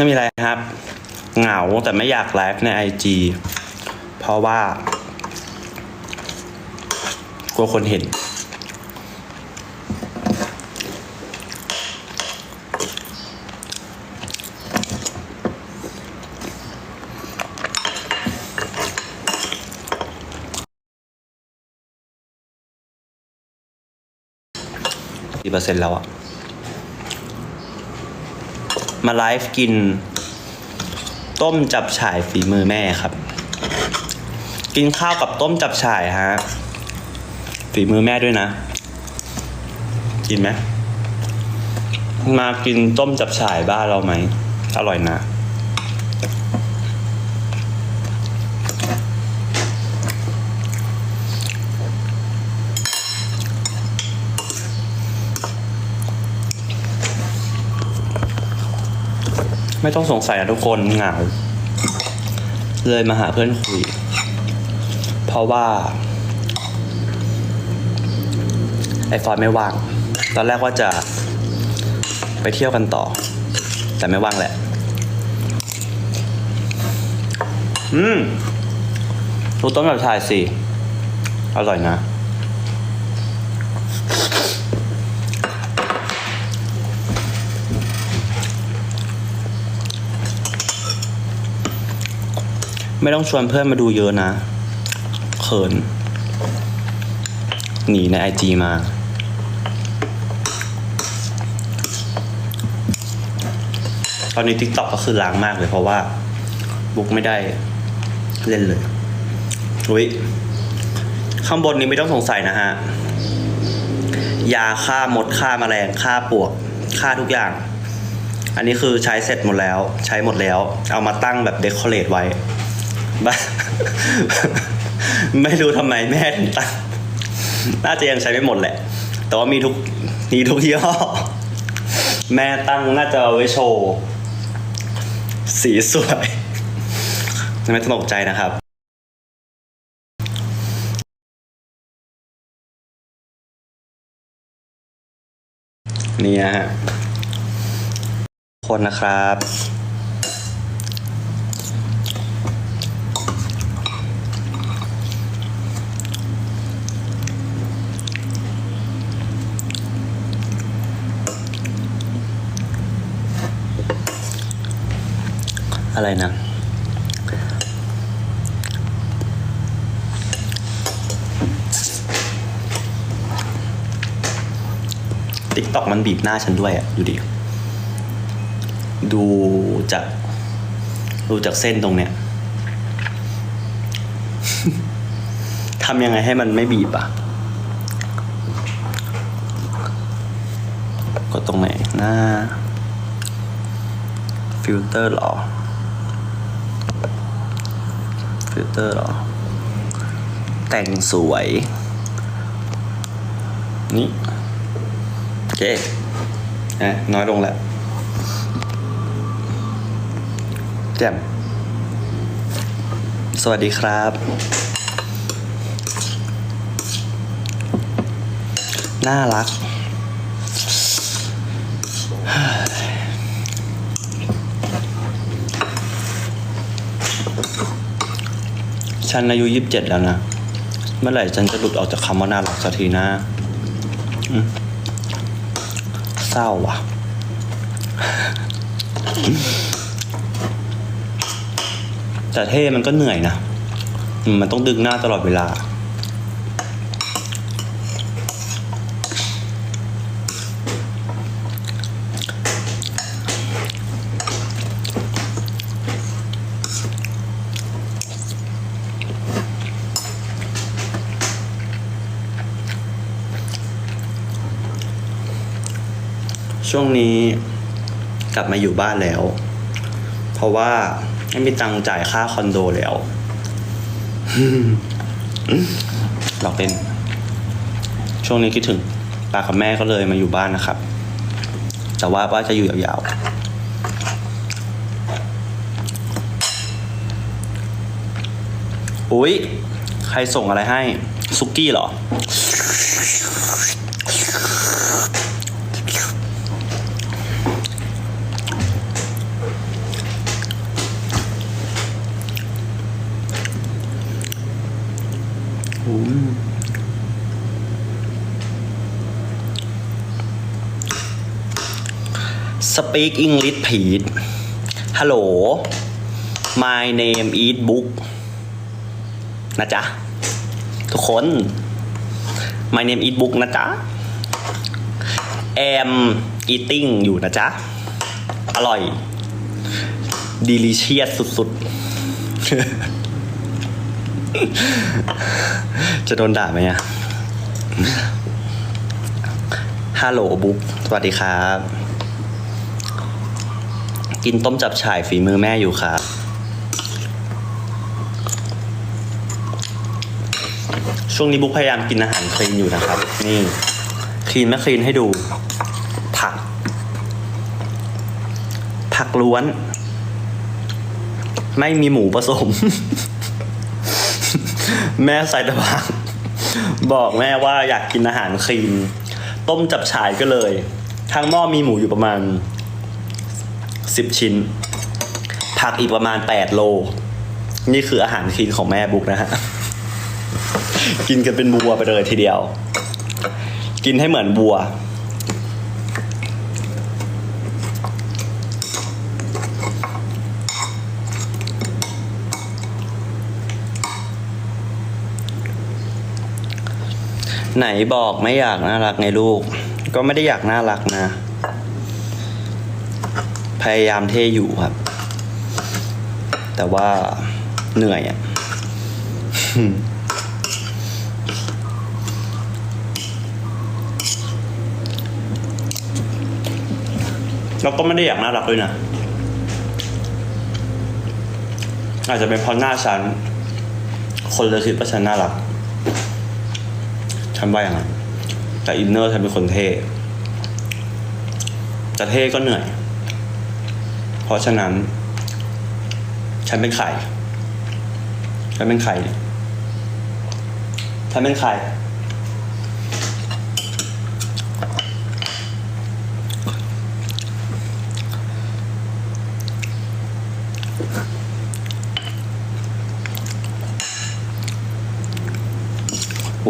ไม่มีอะไรครับ เหงาแต่ไม่อยากไลฟ์ในไอจีเพราะว่ากลัวคนเห็น กี่เปอร์เซ็นต์แล้วอะ มาไลฟ์กิน ต้มจับฉ่ายฝีมือแม่ครับ กินข้าวกับต้มจับฉ่ายฮะฝีมือแม่ด้วยนะ กินไหมมากินต้มจับฉ่ายบ้านเราไหม อร่อยนะ ไม่ต้องสงสัยนะทุกคนเหงา เลยมาหาเพื่อนคุย เพราะว่า ไอฟอนไม่ว่าง ตอนแรกว่าจะไปเที่ยวกันต่อ แต่ไม่ว่างแหละ อืมรูต้มแบบชายสิ อร่อยนะ ไม่ต้องชวนเพื่อนมาดูเยอะนะ เขิน หนีในไอจีมา ตอนนี้ t ิ k t o k ก็คือล้างมากเลยเพราะว่า บุ๊กไม่ได้เล่นเลยอุ้ยข้างบนนี้ไม่ต้องสงสัยนะฮะ ยาฆ่ามดฆ่าแมลงฆ่าปวกฆ่าทุกอย่าง อันนี้คือใช้เสร็จหมดแล้ว ใช้หมดแล้ว เอามาตั้งแบบเดคอเรทไว้ ไม่รู้ทำไมแม่ถึงตั้งน่าจะยังใช้ไม่หมดแหละ แต่ว่ามีทุกมีทุกยี่ห้อ แม่ตั้งน่าจะเอาไว้โชว์ สีสวยไม่ต้องตกใจนะครับ นี่ฮะคนนะครับ อะไรนะติ๊กต็อกมันบีบหน้าฉันด้วยอะดูดิ ดูจาก ดูจากเส้นตรงเนี้ยทำยังไงให้มันไม่บีบอะกดตรงไหนหน้า ฟิลเตอร์หรอ ฟิลเตอร์หรอ แต่งสวย นี่ โอเคนะน้อยลงแล้ว แจ่ม สวัสดีครับ น่ารัก ฉันอายุยี่สิบเจ็ดแล้วนะ เมื่อไหร่ฉันจะหลุดออกจากคำว่าน่ารักสักทีนะเศร้าว่ะ แต่เท่มันก็เหนื่อยนะ มันต้องดึงหน้าตลอดเวลา ช่วงนี้กลับมาอยู่บ้านแล้ว เพราะว่าไม่มีตังค์จ่ายค่าคอนโดแล้วหลอกเล่น ช่วงนี้คิดถึงปากับแม่ก็เลยมาอยู่บ้านนะครับ แต่ว่าว่าจะอยู่ยาวๆ อุ๊ย ใครส่งอะไรให้ ซุกี้เหรอ Speak English please Hello My name is Book นะจ๊ะ ทุกคน My name is Book นะจ๊ะ am eating อยู่นะจ๊ะ อร่อย delicious สุดๆ จะโดนด่าไหมอะฮัลโหลบุ๊กสวัสดีครับ กินต้มจับฉ่ายฝีมือแม่อยู่ครับ ช่วงนี้บุ๊กพยายามกินอาหารคลีนอยู่นะครับ นี่คลีนไม่คลีนให้ดู ผัก ผักล้วน ไม่มีหมูผสม แม่ใส่ตะพังบอกแม่ว่าอยากกินอาหารคลีน ต้มจับฉ่ายก็เลยทั้งหม้อมีหมูอยู่ประมาณ สิบชิ้น ผักอีกประมาณแปดโล นี่คืออาหารคลีนของแม่บุ๊กนะฮะ กินกันเป็นบัวไปเลยทีเดียว กินให้เหมือนบัว ไหนบอกไม่อยากน่ารักไงลูก ก็ไม่ได้อยากน่ารักนะ พยายามเท่อยู่ครับ แต่ว่าเหนื่อยอะ่ะแล้วก็ไม่ได้อยากน่ารักด้วยนะ อาจจะเป็นเพราะหน้าฉัน คนเลยคิดว่าฉันน่ารัก ฉันว่าอย่างนั้นแต่อินเนอร์ฉันเป็นคนเท่จะเท่ก็เหนื่อย ราะฉะนั้น ฉันเป็นใครฉันเป็นใครฉันเป็นใครโห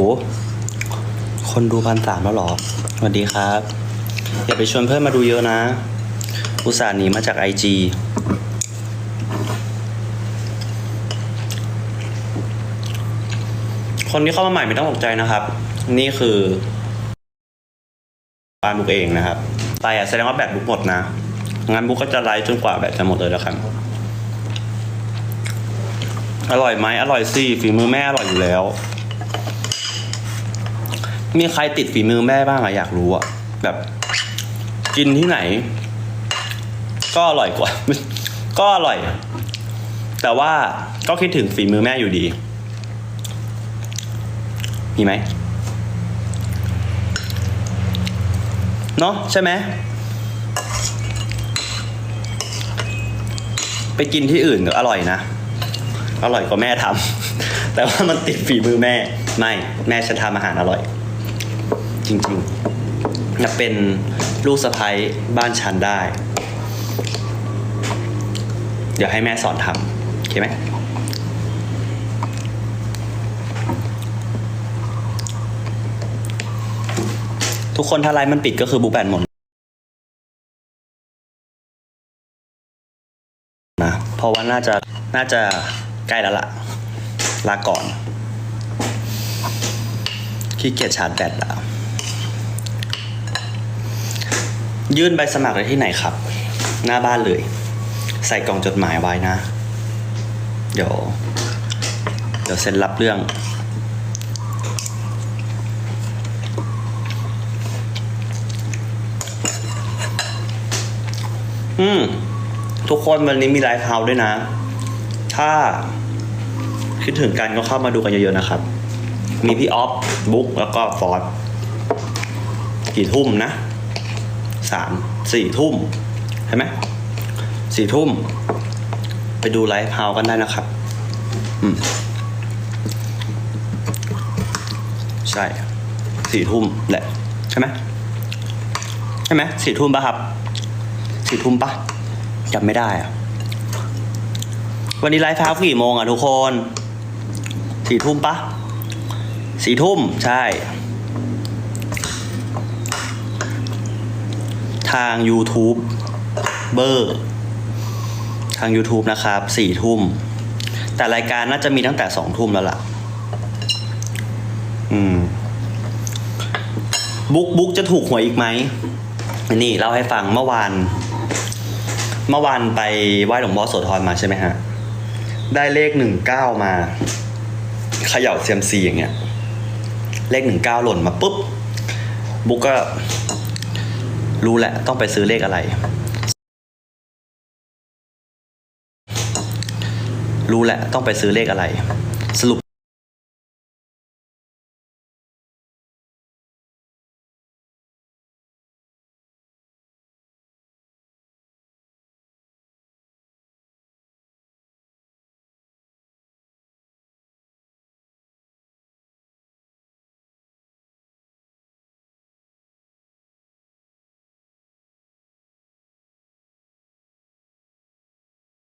คนดูพันสามแล้วหรอ สวัสดีครับ อย่าไปชวนเพื่อนมาดูเยอะนะ อุตส่าห์หนีมาจากไอจีคนที่เข้ามาใหม่ไม่ต้องตกใจนะครับ นี่คือบ้านบุกเองนะครับ ไปอะแสดงว่าแบตบุกหมดนะ งั้นบุกก็จะไลฟ์จนกว่าแบตจะหมดเลยแล้วกัน อร่อยไหมอร่อยสิฝีมือแม่อร่อยอยู่แล้ว มีใครติดฝีมือแม่บ้างอะอยากรู้อะแบบ กินที่ไหน ก็อร่อยกว่า ก็อร่อย แต่ว่าก็คิดถึงฝีมือแม่อยู่ดี มีไหมเนาะใช่ไหมไปกินที่อื่นก็อร่อยนะ อร่อยกว่าแม่ทำแต่ว่ามันติดฝีมือแม่ ไม่ แม่ฉันทำอาหารอร่อย จริงๆจะเป็นลูกสะใภ้บ้านฉันได้ เดี๋ยวให้แม่สอนทำโอเคไหมทุกคนถ้าไลน์มันปิดก็คือบูแบนหมดนะเพราะว่าน่าจะน่าจะใกล้แล้วล่ะ ลาก่อนขี้เกียจชาร์จแบตแล้ว ยื่นใบสมัครได้ที่ไหนครับ หน้าบ้านเลย ใส่กล่องจดหมายไว้นะ เดี๋ยว เดี๋ยวเซ็นรับเรื่อง อืม ทุกคนวันนี้มีไลฟ์เฮาส์ด้วยนะ ถ้าคิดถึงกันก็เข้ามาดูกันเยอะๆนะครับ มีพี่ออฟบุ๊กแล้วก็ฟอร์ดกี่ทุ่มนะสามสี่ทุ่ม เห็นไหมสี่ทุ่ม ไปดูไลฟ์เฮาส์กันได้นะครับ อืม ใช่สี่ทุ่มแหละใช่ไหมใช่ไหมสี่ทุ่มปะครับสี่ทุ่มปะจำไม่ได้อะวันนี้ไลฟ์เฮาส์กี่โมงอะทุกคนสี่ทุ่มปะสี่ทุ่มใช่ ทาง YouTube เบอร์ ทาง YouTube นะครับสี่ทุ่ม แต่รายการน่าจะมีตั้งแต่สองทุ่มแล้วล่ะ อืม บุ๊กบุ๊กจะถูกหวยอีกไหม นี่เล่าให้ฟังเมื่อวาน เมื่อวานไปไหว้หลวงพ่อโสธรมาใช่ไหมฮะ ได้เลขหนึ่งเก้ามาเขย่าเซียมซีอย่างเงี้ย เลขหนึ่งเก้าหล่นมาปุ๊บ บุ๊กก็รู้แหละต้องไปซื้อเลขอะไร รู้แหละต้องไปซื้อเลขอะไร สรุป